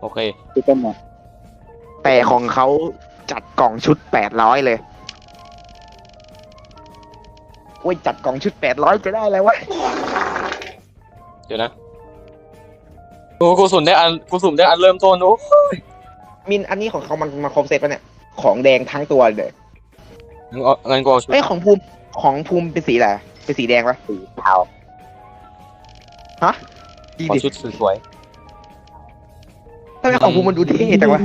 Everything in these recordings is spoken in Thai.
โอเคคือต้นหมดแต่ของเขาจัดกล่องชุดแปดร้อยเลยโอ้ยจัดกล่องชุดแปดร้อยจะได้อะไรวะเดี๋ยวนะโอ้กูสุ่มได้อันกูสุ่มได้อันเริ่มต้นโอ้มินอันนี้ของเขามันมาครบเซตปะเนี่ย ของแดงทั้งตัวเลยงั้นเอางั้นกูเอาชุดเอ้ยของภูมิของภูมิเป็นสีอะไรเป็นสีแดงปะสีเทาดีขอดิชุดสวยทำ ไมของภูมิมันดูเท่จังวะ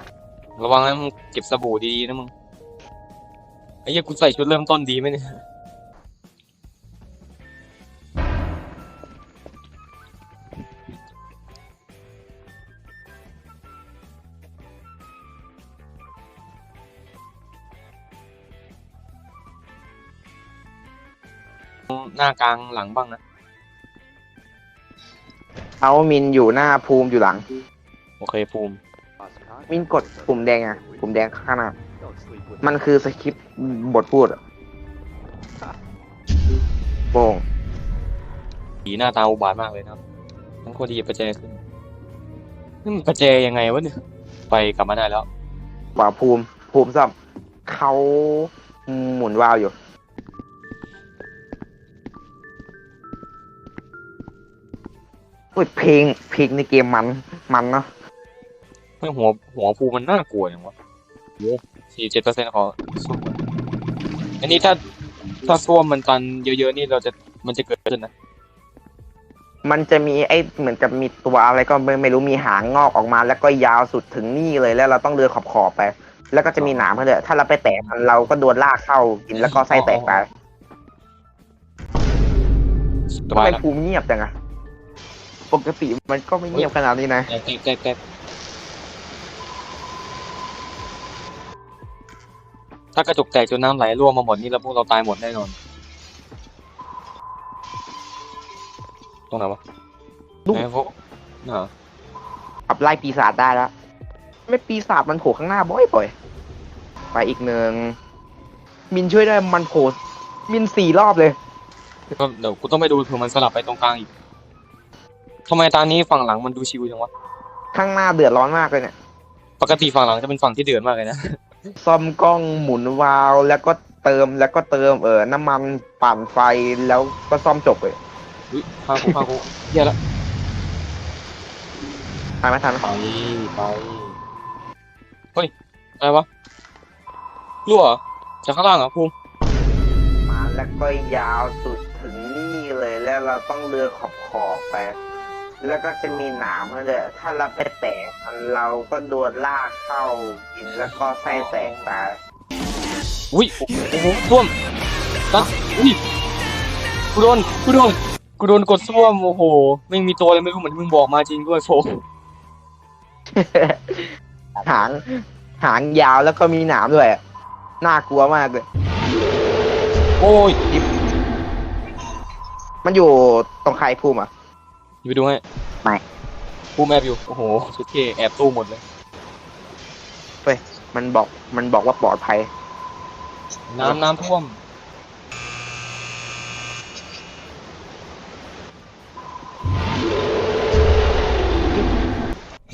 ๆระวังนะมึงเก็บสบู่ดีๆนะมึงไอ้เหี้ยกูใส่ชุดเริ่มต้นดีไหมเนี่ยหน้ากลางหลังบ้างนะ เอามินอยู่หน้าภูมิอยู่หลัง โอเคภูมิ มินกดปุ่มแดงอะปุ่มแดงข้างหน้ามันคือสคริปต์บทพูดอะโป่งผีหน้าตาอุบาทมากเลยนะครับทั้งคนที่หยิบประแจขึ้นนี่มันประแจยังไงวะเนี่ย ไปกลับมาได้แล้ว กว่าภูมิ ภูมิซ่อมเขาหมุนวาล์วอยู่ อุ้ยเพลงเพลงในเกมมัน มันเนาะ ไม่หัวหัวภูมันน่ากลัวอย่างวะโอ้สี่เจ็ดเปอร์เซ็นต์ของส้วมอันนี้ถ้าถ้าส้วมมันตันเยอะๆนี่เราจะมันจะเกิดขึ้นนะ มันจะมีไอ้เหมือนกับมีตัวอะไรก็ไม่ไม่รู้มีหางงอกออกมา แล้วก็ยาวสุดถึงนี่เลยแล้วเราต้องเดินขอบขอบๆไป แล้วก็จะมีหนามเขาเลยถ้าเราไปแตะมันเราก็โดนลากเข้ากินแล้วก็ไส้แตกไปสทำบายไมแล้วภูมิเงียบจังอะปกติมันก็ไม่เงียบขนาดนี้นะ แตกแตกแตก ถ้ากระจกแตกจนน้ำไหลร่วงมาหมดนี่เราพวกเราตายหมดแน่นอน ตรงไหนวะดูไหนพวกน่ะขับไล่ปีศาจได้แล้ว ไม่ปีศาจมันโผล่ข้างหน้าบ่อยๆไปอีกหนึ่งมินช่วยได้มันโผล่มินสี่รอบเลย ก็เดี๋ยวกูต้องไปดูเผื่อมันสลับไปตรงกลางอีกทำไมตานี้ฝั่งหลังมันดูชิวจังวะ ข้างหน้าเดือดร้อนมากเลยเนี่ย ปกติฝั่งหลังจะเป็นฝั่งที่เดือดมากเลยนะ ซ่อมกล้องหมุนวาล์วแล้วก็เติมแล้วก็เติมเออน้ำมันปั่นไฟแล้วก็ซ่อมจบเลยอุ้ยพากูพากูเหี้ยละทันไหมทันไหมไปไปเฮ้ยอะไรวะรั่วเหรอจากข้างล่างเหรอภูมิมาแล้วก็ยาวสุดถึงนี่เลยแล้วเราต้องเลือขอบขอบๆไป แล้วก็จะมีหนามเลยถ้าเราไปแตะมันเราก็โดนลากเข้ากินแล้วก็ไส้แตกตายอุ้ย โอ้โหส้วมตัดอุ้ยกูโดนกูโดนกูโดนกดส้วม โอ้โห ไม่มีตัวอะไรไม่รู้เหมือนที่มึงบอกมาจริงด้วยโฟหาง หางยาวแล้วก็มีหนามด้วยอะน่ากลัวมากเลย โอ้ย มันอยู่ตรงใครภูมิอะ อยู่ไปดูให้ไม่ภูมิแอบอยู่ โอ้โหสุดเท่แอบตู้หมดเลย มันบอกมันบอกว่าปลอดภัย น้ำน้ำท่วม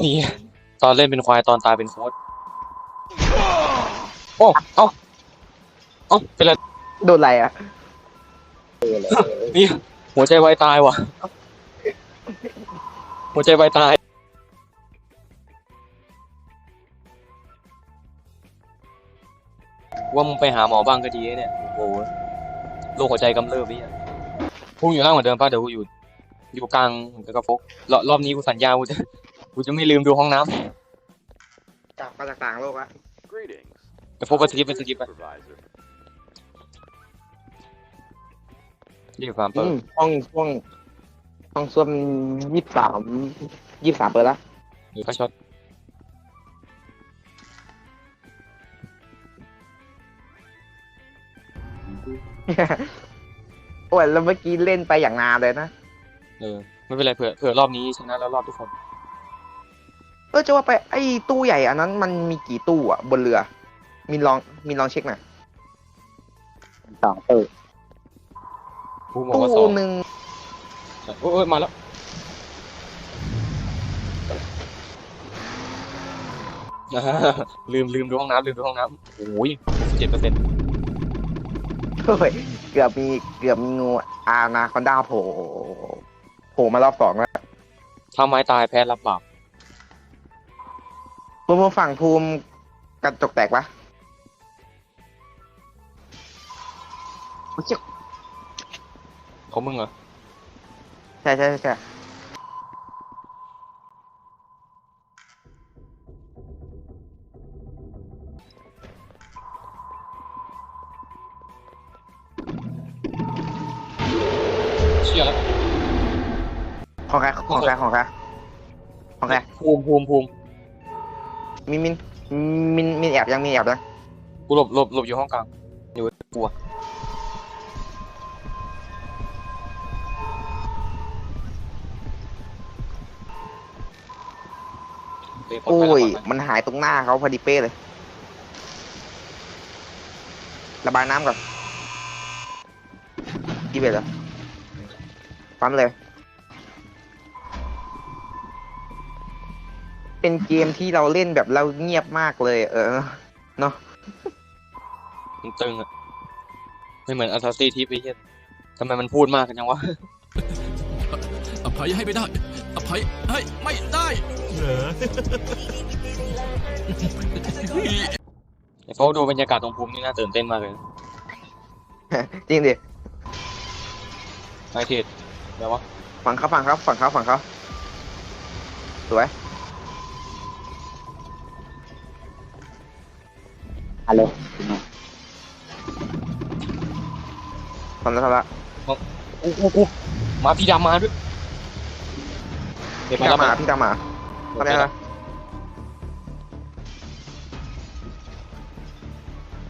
นี่ตอนเล่นเป็นควายตอนตายเป็นโค้ดโอ้ เอ้า เอ้า เป็นไร โดนอะไรอะ นี่ หัวใจวายตายว่ะ หัวใจวายตาย ว่ามึงไปหาหมอบ้างก็ดีนะเนี่ย โอ้โหโรคหัวใจกำเริบนี่พุ่งอยู่ล่างเหมือนเดิมป่ะเดี๋ยวกูอยู่ อยู่กลางเหมือนกับกระฟกรอบรอบนี้กูสัญญากูจะกูจะไม่ลืมดูห้องน้จากมาจากต่างโลกอะ Greetings. ำกระฟกก็สกิปไปสกิปไป Supervisor. รีบฟาร์มเปิอืดมห้องช่วง ห้องส้วมยี่สามยี่สามเปิดละหรือก็ช็อตโอ้ยแล้วเมื่อกี้เล่นไปอย่างนานเลยนะเออไม่เป็นไรเผื่อเผื่อรอบนี้ชนะแล้วรอบทุกคนเออจะว่าไปไอ้ตู้ใหญ่อันนั้นมันมีกี่ตู้อะบนเรือ มีลองมีลองเช็คหน่อยสองตู้ ภูมิบอกตู้ว่าสองหนึ่ง โอ้ยโอ้ยมาแล้ว ลืมลืมดูห้องน้ำลืมดูห้องน้ำโอ้ยเจ็ดเปอร์เซ็นต์เฮ้ยเกือบมีเกือบมีงูอานาคอนด้าโผล่โผล่มารอบสองแล้วถ้าไม้ตายแพ้รับบาปภูมิฝั่งภูมิกระจกแตกปะเขามึงเหรอ ใช่ใช่ใช่ใช่เชื่อแล้วของใครของใครของใครของใครภูมิภูมิภูมิมินมินมินมินแอบยังมินแอบยังกูหลบหลบหลบอยู่ห้องกลางอยู่กลัว โเคปลดโอ้ภัยแล้วปลดภัมันหายตรงหน้าเขาพอดีเป๊ะเลย ระบายน้ำก่อนกี่เบ็ดเหรอปั๊มเลย เป็นเกมที่เราเล่นแบบเราเงียบมากเลย เออมันตึงอะไม่เหมือนอัลซาซีที่ไปเฮียทำไมมันพูดมากกันจังวะอ ภัยให้ไม่ได้ อภัยให้ไม่ได้เหรอไอ้โฟกดูบรรยากาศตรงภูมินี่น่าตื่นเต้นมากเลยนะจริงดิไอเทดเดี๋ยววะฝั่งเขาฝั่งเขาฝั่งเขาฝั่งเขาสวยฮัลโหลทำแล้วทำแล้วกูกูกูมาพี่ดำมาด้วยเดี๋ยว พี่มาตามแล้วมาพี่ตามมาทำได้แล้ว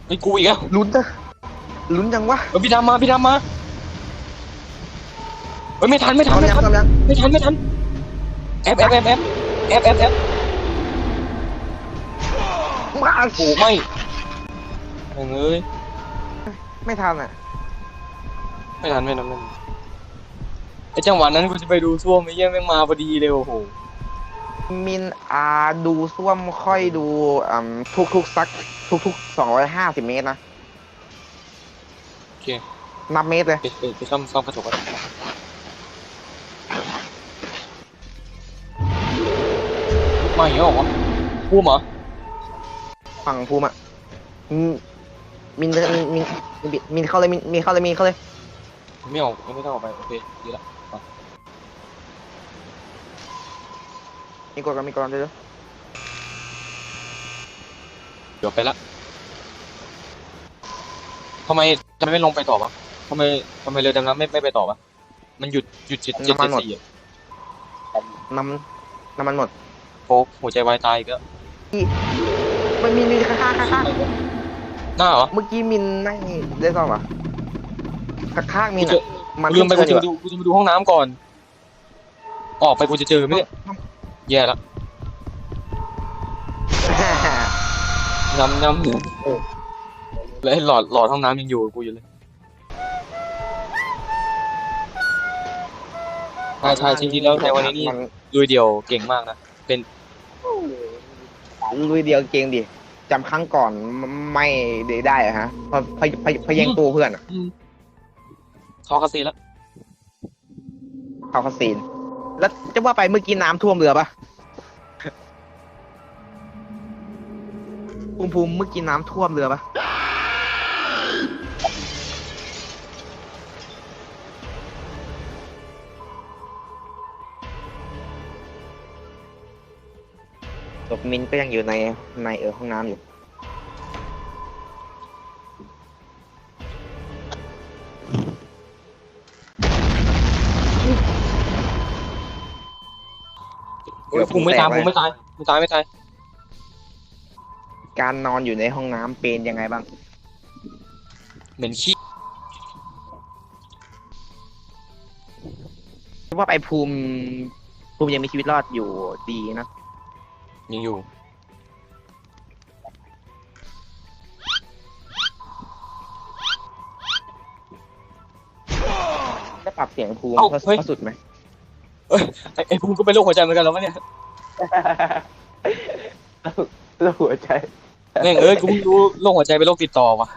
ไอ้ยกูอีกแล้วลุ้นจ้ะลุ้นจังวะเออพี่ดำมาพี่ดำมาเฮ้ยไม่ทันไม่ทันทำไม่ยังทันทำยังไม่ทันไม่ทันแอฟแอฟแอฟแอฟแอฟแอฟแอฟมาโอ้ไม่เอ้ยไม่ทันอะไม่ทันไม่ทันไม่ทัน ไอ้จังหวะนั้นกูจะไปดูซ่วมไอ้เหี้ยแม่งมาพอดีเลยโอ้โหมินอาดูซ่วมค่อยดูอ่าทุกทุกๆสักทุกทุกสองร้อยห้าสิบเมตรนะ โอเคนับเมตรเลย ไปไปไปซ่อมซ่อมกระจกกันมาอย่างเงี้ยเหรอวะพูดเหรอฝั่งภูมิอะมินมินมินมินมินมินเข้าเลยมินมินเข้าเลยมินเข้าเลยไม่ออกไม่ต้องออกไปโอเคดีละ มีกดกันมีกดกันเดี๋ยวเดี๋ยวไปละทำไมทำไมไม่ลงไปต่อวะทำไมทำไมเรือดำน้ำไม่ไม่ไปต่อวะมันหยุดหยุดเจ็ดเจ็ดเจ็ดสี่อะน้ำน้ำมันหมดโฟกหัวใจวายตายอีกแล้วมันมีมีข้างๆข้างข้างหน้าเหรอเมื่อกี้มินไม่ได้ซ่อมเหรอข้างข้างๆมินกูอะจะมันลืมไปกูเกิจะนมาดูกูจะมาดูห้องน้ำก่อน ออกไปกูจะเจอไหมเนี่ย แย่ละอยู่น้ำน้ำแล้วไอ้หลอดหลอดห้องน้ำยังอยู่กับกูอยู่เลยใช่ใช่จริงๆแล้วในวันนี้นี่มัลุยเดียวเก่งมากนะลุยเดียวเก่งดิจำครั้งก่อนไม่ได้อะฮะเพราะเพราะเพราะเพราะแย่งตัวเพื่อนอะทอคาซีแล้วเขาคาซีน แล้วจะว่าไปเมื่อกี้น้ำท่วมเรือปะภูมิภูมิเมื่อกี้น้ำท่วมเรือปะศพมินก็ยังอยู่ในในเออห้องน้ำอยู่ ภูมิไม่ตายภูมิไม่ตายไม่ตายไม่ตายการนอนอยู่ในห้องน้ำเป็นยังไงบ้าง เหม็นขี้ว่าไปภูมิภูมิยังมีชีวิตรอดอยู่ดีนะยังอยู่ ได้ปรับเสียงภูมิเอ้าเขาเฮ้ย เขาสุดไหม ไอ้ไอ้ภูมิก็เป็นโรคหัวใจเหมือนกันแล้ววะเนี่ยสุแล้วหัวใจแม่งเอ้ยกูเพิ่งรู้โรคหัวใจเป็นโรคติดต่อว่ะ